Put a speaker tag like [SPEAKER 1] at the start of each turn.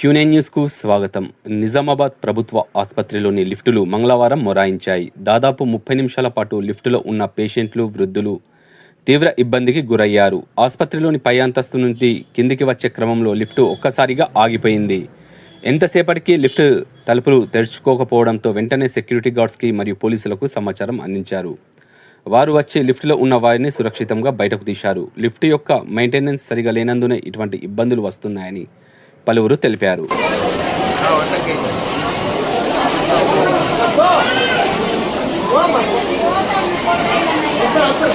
[SPEAKER 1] క్యూనే న్యూస్కు స్వాగతం. నిజామాబాద్ ప్రభుత్వ ఆసుపత్రిలోని లిఫ్టులు మంగళవారం మొరాయించాయి. దాదాపు ముప్పై నిమిషాల పాటు లిఫ్టులో ఉన్న పేషెంట్లు వృద్ధులు తీవ్ర ఇబ్బందికి గురయ్యారు. ఆసుపత్రిలోని పై అంతస్తు నుండి కిందికి వచ్చే క్రమంలో లిఫ్టు ఒక్కసారిగా ఆగిపోయింది. ఎంతసేపటికి లిఫ్ట్ తలుపులు తెరుచుకోకపోవడంతో వెంటనే సెక్యూరిటీ గార్డ్స్కి మరియు పోలీసులకు సమాచారం అందించారు. వారు వచ్చి లిఫ్ట్లో ఉన్న వారిని సురక్షితంగా బయటకు తీశారు. లిఫ్ట్ యొక్క మెయింటెనెన్స్ సరిగా లేనందునే ఇటువంటి ఇబ్బందులు వస్తున్నాయని పలువురు తెలిపారు.
[SPEAKER 2] ఎప్పటికప్పుడు